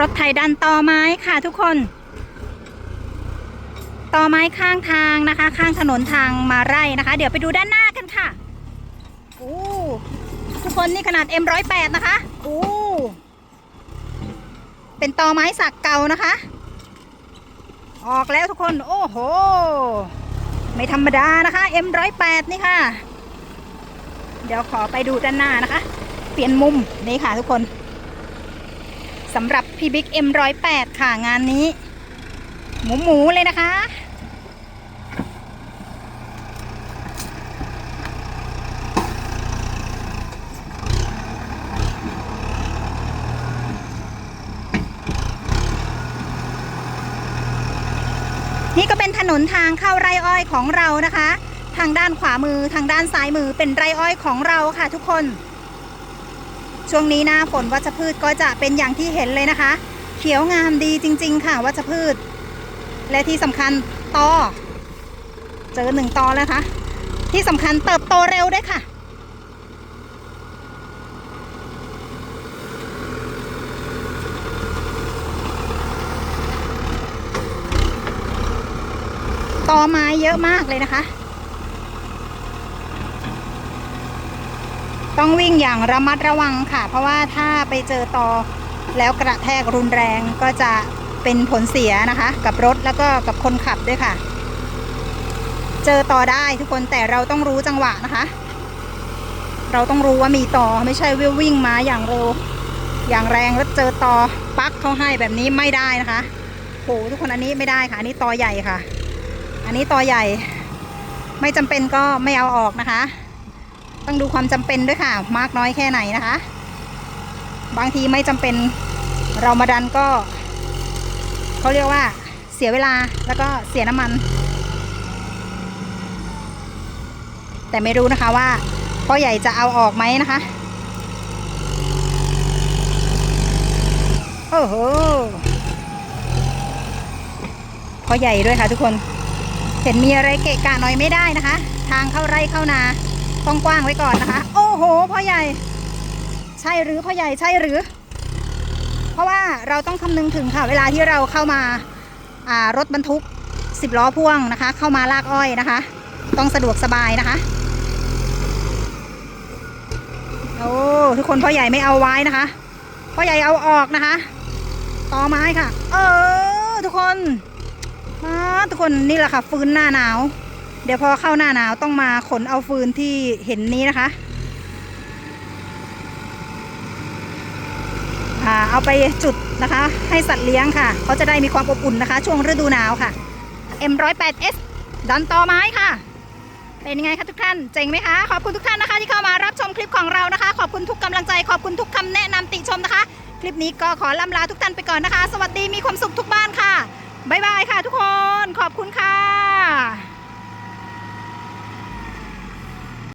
รถไถดันต่อไม้ค่ะทุกคนต่อไม้ข้างทางนะคะ ข้างถนนทางมาไร่นะคะ เดี๋ยวไปดูด้านหน้ากันค่ะโอ้ทุกคนนี่ขนาด M108 นะคะโอ้เป็นต่อไม้สักเก่านะคะ ออกแล้วทุกคน โอ้โห ไม่ธรรมดานะคะ M108 นี่ค่ะ เดี๋ยวขอไปดูด้านหน้านะคะ เปลี่ยนมุมนี่ค่ะทุกคน สำหรับพี่บิ๊ก M108 ค่ะงานนี้ หมูหมูเลยนะคะ นี่ก็เป็นถนนทางเข้าไร่อ้อยของเรานะคะ ทางด้านขวามือทางด้านซ้ายมือเป็นไร่อ้อยของเราค่ะทุกคน ช่วงนี้หน้าฝนวัชพืชก็จะเป็นอย่างที่เห็นเลยนะคะ เขียวงามดีจริง ๆ ค่ะวัชพืช และที่สำคัญตอเจอหนึ่งตอแล้วคะที่สำคัญเติบโตเร็วด้วยค่ะตอไม้เยอะมากเลยนะคะ ต้องวิ่งอย่างระมัดระวังค่ะ เพราะว่าถ้าไปเจอตอแล้วกระแทกรุนแรงก็จะเป็นผลเสียนะคะ กับรถแล้วก็กับคนขับด้วยค่ะ เจอตอได้ทุกคนแต่เราต้องรู้จังหวะนะคะ เราต้องรู้ว่ามีตอไม่ใช่วิ่งวิ่งมาอย่างเร็ว อย่างแรงแล้วเจอตอปักเขาให้แบบนี้ไม่ได้นะคะโหทุกคนอันนี้ไม่ได้ค่ะอันนี้ตอใหญ่ค่ะ อันนี้ตอใหญ่ ไม่จำเป็นก็ไม่เอาออกนะคะ ต้องดูความจำเป็นด้วยค่ะ มากน้อยแค่ไหนนะคะ บางทีไม่จำเป็นเรามาดันก็เขาเรียกว่าเสียเวลาแล้วก็เสียน้ำมัน แต่ไม่รู้นะคะว่าพ่อใหญ่จะเอาออกไหมนะคะโอ้โหพ่อใหญ่ด้วยค่ะทุกคน เห็นมีอะไรเกะกะหน่อยไม่ได้นะคะ ทางเข้าไร่เข้านา กว้างไว้ก่อนนะคะ โอ้โหพ่อใหญ่ ใช่หรือพ่อใหญ่ใช่หรือ เพราะว่าเราต้องคำนึงถึงค่ะ เวลาที่เราเข้ามาารถบรรทุกสิบล้อพ่วงนะคะ เข้ามาลากอ้อยนะคะ ต้องสะดวกสบายนะคะโอ้ทุกคนพ่อใหญ่ไม่เอาไว้นะคะพ่อใหญ่เอาออกนะคะต่อไม้ค่ะ เออ ทุกคนมาทุกคนนี่แหละค่ะ ฟื้นหน้าหนาว เดี๋ยวพอเข้าหน้าหนาวต้องมาขนเอาฟืนที่เห็นนี้นะคะเอาไปจุดนะคะ ให้สัตว์เลี้ยงค่ะเขาจะได้มีความอบอุ่นนะคะ ช่วงฤดูหนาวค่ะ M108S ดันต่อไม้ค่ะ เป็นยังไงคะทุกท่าน เจ๋งไหมคะ ขอบคุณทุกท่านนะคะ ที่เข้ามารับชมคลิปของเรานะคะ ขอบคุณทุกกำลังใจ ขอบคุณทุกคำแนะนำติชมนะคะ คลิปนี้ก็ขอล่ำลาทุกท่านไปก่อนนะคะ สวัสดีมีความสุขทุกบ้านค่ะบ๊ายบายค่ะ ทุกคน ขอบคุณค่ะ